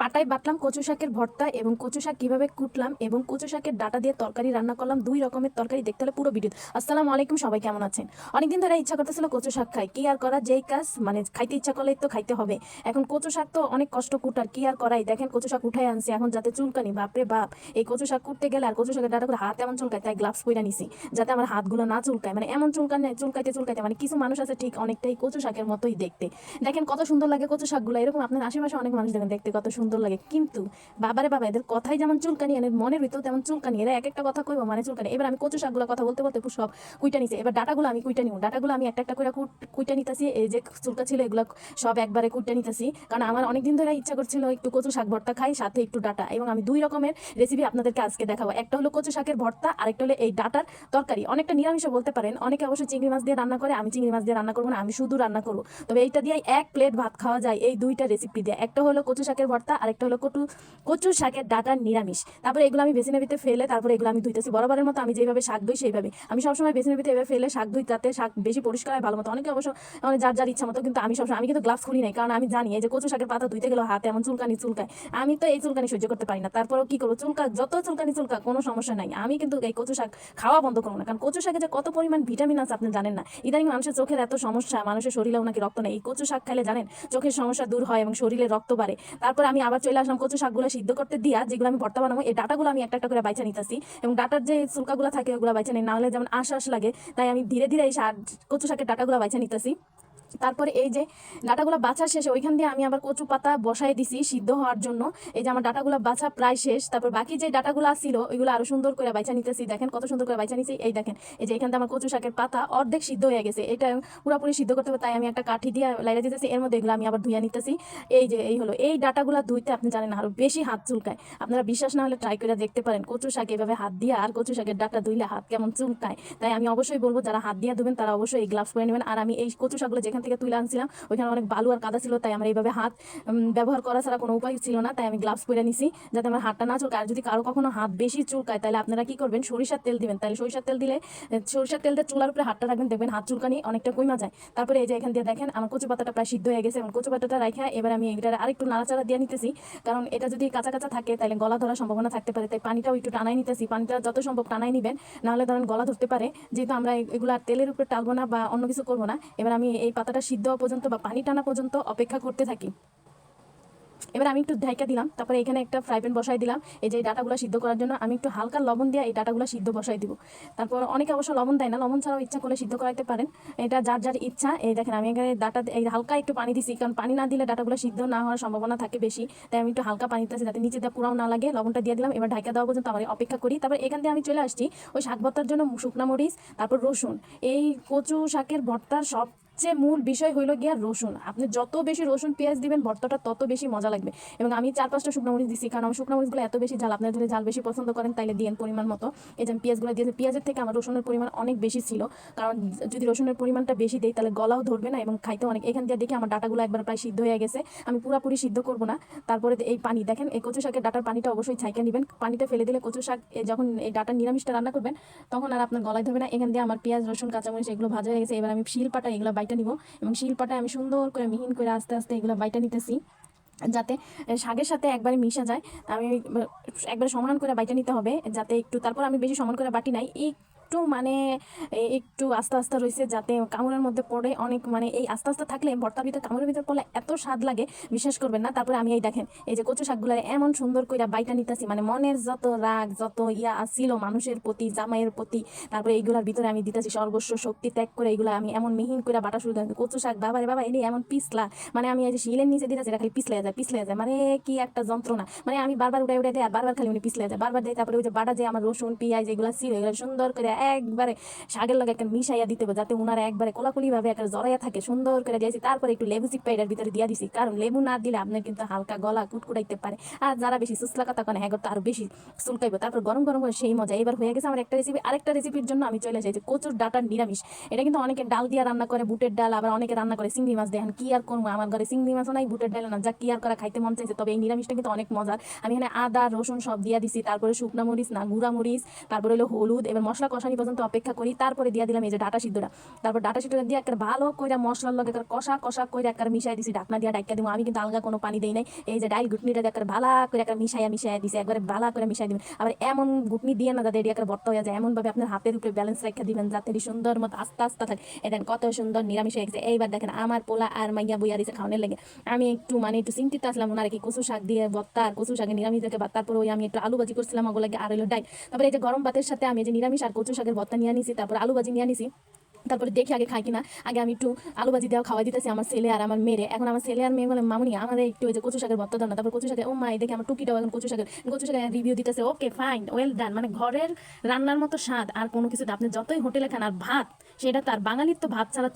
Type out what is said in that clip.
পাটায় বাটলাম কচু শাকের ভর্তা এবং কচু শাক কীভাবে কুটলাম এবং কচু শাকের ডাটা দিয়ে তরকারি রান্না করলাম, দুই রকমের তরকারি দেখতে হলে পুরো ভিডিও। আসসালামু আলাইকুম, সবাই কেমন আছেন? অনেকদিন ধরে ইচ্ছা করতেছিল কচু শাক খাই, কি আর করা যেই কাজ মানে খাইতে ইচ্ছা করলেই তো খাইতে হবে। এখন কচু শাক তো অনেক কষ্ট কুটার, কি আর করাই? দেখেন কচু শাক উঠাই আনছি, এখন যাতে চুলকানি, বাপরে বাপ। এই কচু শাক কুটতে গেলে আর কচু শাকের ডাটা করে হাত এমন চুলকায়, তাই গ্লাভস পরে নিছি, যাতে আমার হাতগুলো না চুলকায়। মানে এমন চুলকানে চুলকাইতে চুলকাইতে মানে কিছু মানুষ আছে ঠিক অনেকটাই কচু শাকের মতোই দেখতে। দেখেন কত সুন্দর লাগে কচু শাকগুলো, এরকম আপনার আশেপাশে অনেক মানুষ দেখেন দেখতে কত সুন্দর লাগে। কিন্তু বাবারে বাবা, এদের কথাই যেমন চুলকানি, এদের মনের ভিতর তেমন চুলকানি। এরা এক একটা কথা কইবো মানে চুলকানি। এবার আমি কচু শাকগুলো কথা বলতে বলতে সব কুইটা নিছি। এবার ডাটাগুলো আমি কুইটা নিব। ডাটাগুলো আমি একটা একটা করে কুইটা নিতেছি। এই যে চুলকা ছিল, এগুলো সব একবারে কুইটা নিতেছি। কারণ আমার অনেকদিন ধরে ইচ্ছা করছিল একটু কচু শাক ভর্তা খাই, সাথে একটু ডাটা। এবং আমি দুই রকমের রেসিপি আপনাদেরকে আজকে দেখাবো। একটা হলো কচু শাকের ভর্তা, আরেকটা হলো এই ডাটার তরকারি। অনেকটা নিরামিষ বলতে পারেন। অনেকে অবশ্যই চিংড়ি মাছ দিয়ে রান্না করে, আমি চিংড়ি মাছ দিয়ে রান্না করব না, আমি শুধু রান্না করব। তবে এইটা দিয়ে এক প্লেট ভাত খাওয়া যায়, এই দুইটা রেসিপি দিয়ে। একটা হলো কচু শাকের ভর্তা আরেকটা হলো কটু কচু শাকের ডাটার নিরামিষ। তারপরে এগুলো আমি বেসিনের ভিতরে ফেলে তারপরে এগুলো আমি ধুইতেছি। বরাবরের মতো আমি যেভাবে শাক ধুই সেইভাবে। আমি সবসময় বেসিনের ভিতরে এভাবে ফেলে শাক ধুই, তাতে শাক বেশি পরিষ্কার হয় ভালো মতো অনেকে অবশ্য মানে যার যার ইচ্ছা মতো কিন্তু আমি সবসময়, আমি কিন্তু গ্লাভস খুলি নাই, কারণ আমি জানি এই যে কচু শাকের পাতা ধুইতে গেলেও হাতে এমন চুলকানি চুলকায়। আমি তো এই চুলকানি সহ্য করতে পারি না। তারপরেও কি করব? চুলকা, যত চুলকানি চুলকা কোনো সমস্যা নাই। আমি কিন্তু এই কচু শাক খাওয়া বন্ধ করব না। কারণ কচু শাকে যে কত পরিমাণ ভিটামিন আছে আপনি জানেন না। ইদানিং মানুষের চোখের এত সমস্যা, মানুষের শরীরেও নাকি রক্ত নেই। এই কচু শাক খাইলে জানেন, চোখের সমস্যা দূর হয় এবং শরীরে রক্ত বাড়ে। তারপর আমি আবার চলে আসলাম কচু শাকগুলো সিদ্ধ করতে দিয়া, যেগুলো আমি ভর্তা বানাবো, এই ডাটাগুলো আমি একটা একটা করে বাইচা নিতেছি। এবং ডাটার যে চুলকাগুলো থাকে, ওগুলো বাইচা নিই নাহলে যেমন আশ আশ লাগে, তাই আমি ধীরে ধীরে এই শাক কচু শাকের ডাটাগুলো বাইচা নিতেছি। তারপরে এই যে ডাটাগুলো বাছা শেষে ওইখান দিয়ে আমি আবার কচু পাতা বসাই দিছি সিদ্ধ হওয়ার জন্য। এই যে আমার ডাটাগুলো বাছা প্রায় শেষ, তারপর বাকি যে ডাটাগুলো ছিল, ওইগুলো আরও সুন্দর করে বাইচা নিতেছি। দেখেন কত সুন্দর করে বাইচা নিছি। এই দেখেন, এই যে এখান থেকে আমার কচু শাকের পাতা অর্ধেক সিদ্ধ হয়ে গেছে। এটা পুরোপুরি সিদ্ধ করতে হবে, তাই আমি একটা কাঠি দিয়ে লাইরা দিতেছি। এর মধ্যে এগুলো আমি আবার ধুইয়া নিতেছি। এই যে, এই হলো। এই ডাটাগুলো ধুইতে আপনি জানেন আরও বেশি হাত চুলকায়। আপনারা বিশ্বাস না হলে ট্রাই করে দেখতে পারেন। কচু শাক এভাবে হাত দিয়ে আর কচু শাকের ডাটা ধুইলে হাত কেমন চুলকায়। তাই আমি অবশ্যই বলব, যারা হাত দিয়ে ধুবেন তারা অবশ্যই এই গ্লাভস পরে নেবেন। আর আমি এই কচু শাকগুলো যেখান থেকে তুলে আনছিলাম। ওইখানে অনেক বালু আর কাদা ছিল, তাই আমার এইভাবে হাত ব্যবহার করা ছাড়া কোনো উপায় ছিল না, তাই আমি গ্লাভস পরে নিছি, যাতে আমার হাতটা না চুলকায়। আর যদি কারও কখনো হাত বেশি চুলকায়, তাহলে আপনারা কি করবেন? সরিষার তেল দিবেন। তাহলে সরিষার তেল দিলে সরিষার তেল দিয়ে চুলার উপরে হাতটা রাখবেন, দেখবেন হাত চুলকানি অনেকটা কমা যায়। তারপরে এই যে এখান দিয়ে দেখেন, আমার কচু পাতাটা প্রায় সিদ্ধ হয়ে গেছে এবং কচু পাতাটা রাখা এবার আমি এটা আরেকটু নাড়াচাড়া দিয়ে নিতেছি, কারণ এটা যদি কাঁচা কাঁচা থাকে, তাহলে গলা ধরার সম্ভাবনা থাকতে পারে। তাই পানিটাও একটু টানাই নিতেছি। পানিটা যত সম্ভব টানাই নিবেন, নাহলে ধরেন গলা ধরতে পারে। যেহেতু আমরা এগুলো তেলের উপরে টালবো না বা অন্য কিছু করব না, এবার আমি এই পাতাটা সিদ্ধ হওয়া পর্যন্ত বা পানি টানা পর্যন্ত অপেক্ষা করতে থাকি। এবার আমি একটু ঢাইকা দিলাম, তারপরে এখানে একটা ফ্রাই প্যান বসাই দিলাম। এই যে ডাটাগুলো সিদ্ধ করার জন্য আমি একটু হালকা লবণ দিয়ে এই ডাটাগুলো সিদ্ধ বসাই দিব। তারপর অনেকে অবশ্য লবণ দেয় না, লবণ ছাড়াও ইচ্ছা করলে সিদ্ধ করাইতে পারেন। এটা যার যার ইচ্ছা, এই দেখেন আমি এখানে ডাটা এই হালকা একটু পানি দিছি, কারণ পানি না দিলে ডাটাগুলো সিদ্ধ না হওয়ার সম্ভাবনা থাকে বেশি। তাই আমি একটু হালকা পানি দিতেছি যাতে নিচে দিয়ে পুরাও না লাগে। লবণটা দিয়ে দিলাম, এবার ঢাকা দেওয়া পর্যন্ত আমার অপেক্ষা করি। তারপর এখান দিয়ে আমি চলে আসছি ওই শাক ভর্তার জন্য শুকনা মরিচ, তারপর রসুন। এই কচু শাকের ভর্তার সব সবচেয়ে মূল বিষয় হইল গিয়া রসুন। আপনি যত বেশি রসুন, পেঁয়াজ দিবেন, ভর্তাটা তত বেশি মজা লাগবে। এবং আমি চার পাঁচটা শুকনো মরিচ দিচ্ছি কারণ আমার শুকনো মরিচগুলো এত বেশি ঝাল, আপনারা যদি ঝাল বেশি পছন্দ করেন, তাইলে দিয়েন পরিমাণ মতো। এই যে পেঁয়াজগুলো দিয়েছি, পেঁয়াজের থেকে আমার রসুনের পরিমাণ অনেক বেশি ছিল। কারণ যদি রসুনের পরিমাণটা বেশি দেই, তাহলে গলাও ধরবে না এবং খাইতে অনেক এখান দিয়ে দেখি আমার ডাটাগুলো একবার প্রায় সিদ্ধ হয়ে গেছে। আমি পুরোপুরি সিদ্ধ করব না। তারপরে এই পানি, দেখেন এই কচু শাকের ডাটার পানিটা অবশ্যই ছাইকে নেবেন। পানিটা ফেলে দিলে কচু শাক যখন এই ডাটার নিরামিষটা রান্না করবেন, তখন আর আপনার গলায় ধরবে না। এখান দিয়ে আমার পেঁয়াজ, রসুন, কাঁচামরিচ, এগুলো ভাজা হয়ে গেছে। এবার আমি শিল পাটা এগুলো বাইটা নিব এবং শিল্পটা আমি সুন্দর করে মিহিন করে আস্তে আস্তে এগুলো বাইটা নিতেছি যাতে শাকের সাথে একবারে মিশা যায়। আমি একবারে সমান করে বাইটা নিতে হবে যাতে একটু, তারপর আমি বেশি সমান করে বাটি নাই একটু মানে একটু আস্তে আস্তে রয়েছে যাতে কামড়ের মধ্যে পড়ে অনেক মানে এই আস্তে আস্তে থাকলে ভর্তার ভিতরে, কামড়ের ভিতরে পড়লে এত স্বাদ লাগে, বিশ্বাস করবেন না। তারপরে আমি এই দেখেন, এই যে কচু শাকগুলো এমন সুন্দর করে বাইটা নিতেছি মানে মনের যত রাগ, যত ইয়া ছিল মানুষের প্রতি, জামাইয়ের প্রতি, তারপরে এইগুলোর ভিতরে আমি দিতেছি সর্বস্ব শক্তি ত্যাগ করে এগুলো আমি এমন মিহিন করে বাটা শুরু করি কচু শাক বাবারে বাবা, এনে এমন পিছলা মানে আমি এই যে শিলের নিচে দিতেছি, এটা খালি পিছলে যায় পিছলে যায় মানে কি একটা যন্ত্রণা। মানে আমি বারবার উড়ে উড়ে দেয় আর বারবার খালি উনি পিছলে যায়, বারবার দেয়, তারপরে ওই যে বাটা যে আমার রসুন, পেঁয়াজ, এগুলো ছিল, এগুলো সুন্দর করে একবারে শাকের লগে একটা মিশাইয়া দিতে হবে, যাতে উনারা একবারে কোলাকুলি ভাবে একটা জড়াইয়া থাকে, সুন্দর করে দিয়েছি। তারপরে একটু লেবু চিপা এটার ভিতরে দিয়ে দিছি, কারণ লেবু না দিলে আপনার কিন্তু হালকা গলা কুটকুটাইতে পারে। আর যারা বেশি সুসলা কথা কেন হ্যাঁ তো আরও বেশি চুলকাইবো। তারপর গরম গরম করে সেই মজা। এবার হয়ে গেছে আমার একটা রেসিপি আরেকটা রেসিপির জন্য আমি চলে যে কচুর ডাটার নিরামিষ। এটা কিন্তু অনেকে ডাল দিয়ে রান্না করে, বুটের ডাল, আবার অনেকে রান্না করে চিংড়ি মাছ দেখেন কি আর করব? আমার ঘরে চিংড়ি মাছও নাই, বুটের ডাল না যা কি আর করা, খাইতে মন চাইছে। তবে এই নিরামিষটা কিন্তু অনেক মজার। আমি এখানে আদা, রসুন সব দিয়ে দিছি। তারপরে শুকনা মরিচ, না গুঁড়া মরিচ, তারপরে হলো হলুদ, এবার মশলা কষানি পানি পর্যন্ত অপেক্ষা করি। তারপরে দিয়ে দিলাম এই যে ডাটা সিদ্ধটা। তারপর ডাটা সিদ্ধটা দিয়ে একটা ভালো করে মশলার লগে একটা কষা কষা করে একটা মিশাই দিছি। ডাকনা দিয়ে ডাক্কা দিব আমি কিন্তু আলগা কোনো পানি দেই নাই। এই যে ডাইল গুটনিটা দিয়ে একটা ভালো করে একটা মিশাইয়া মিশাইয়া দিছি। একবারে ভালো করে মিশাই দিবেন। আবার এমন গুটনি দিয়ে না যাতে এটি একটা বর্তা হয়ে যায়। এমনভাবে আপনার হাতের উপরে ব্যালেন্স রেখে দিবেন যাতে সুন্দর মতো আস্তে আস্তে থাকে। এটা কত সুন্দর নিরামিষ হয়ে গেছে। এইবার দেখেন আমার পোলা আর মাইয়া বইয়া দিছে খাওয়ানোর লেগে। আমি একটু মানে একটু চিন্তিত আসলাম ওনার কি কচু শাক দিয়ে বত্তা আর কচু শাকের নিরামিষ দেখে তারপরে ওই আমি একটু আলু ভাজি করছিলাম ওগুলোকে আর হলো ডাই তারপরে এই যে গরম ভাতের সাথে আমি যে নিরামিষ আর কচু শাকের ভর্তা নিয়ে নিছি তারপর আলু ভাজি নিয়ে নিছি তারপরে দেখি আগে খাই কিনা। আগে আমি একটু আলু ভাজি দেওয়া খাওয়াই দিতেছি আমার ছেলে আর আমার মেয়ে এখন আমার ছেলে আর মেয়ে বলে, মামুনি আমাদের একটু ওই যে কচু শাকের ভর্তা দাও না। তারপর কচু শাকের ও মাই দেখে আমার টুকিটাও এখন কচু শাকের কচু শাকের রিভিউ দিতেছে, ওকে ফাইন ওয়েল ডান মানে ঘরের রান্নার মতো স্বাদ আর কোনো কিছু আপনি যতই হোটেলে খান আর ভাত, সেটা তার বাঙালির তো ভাত ছাড়া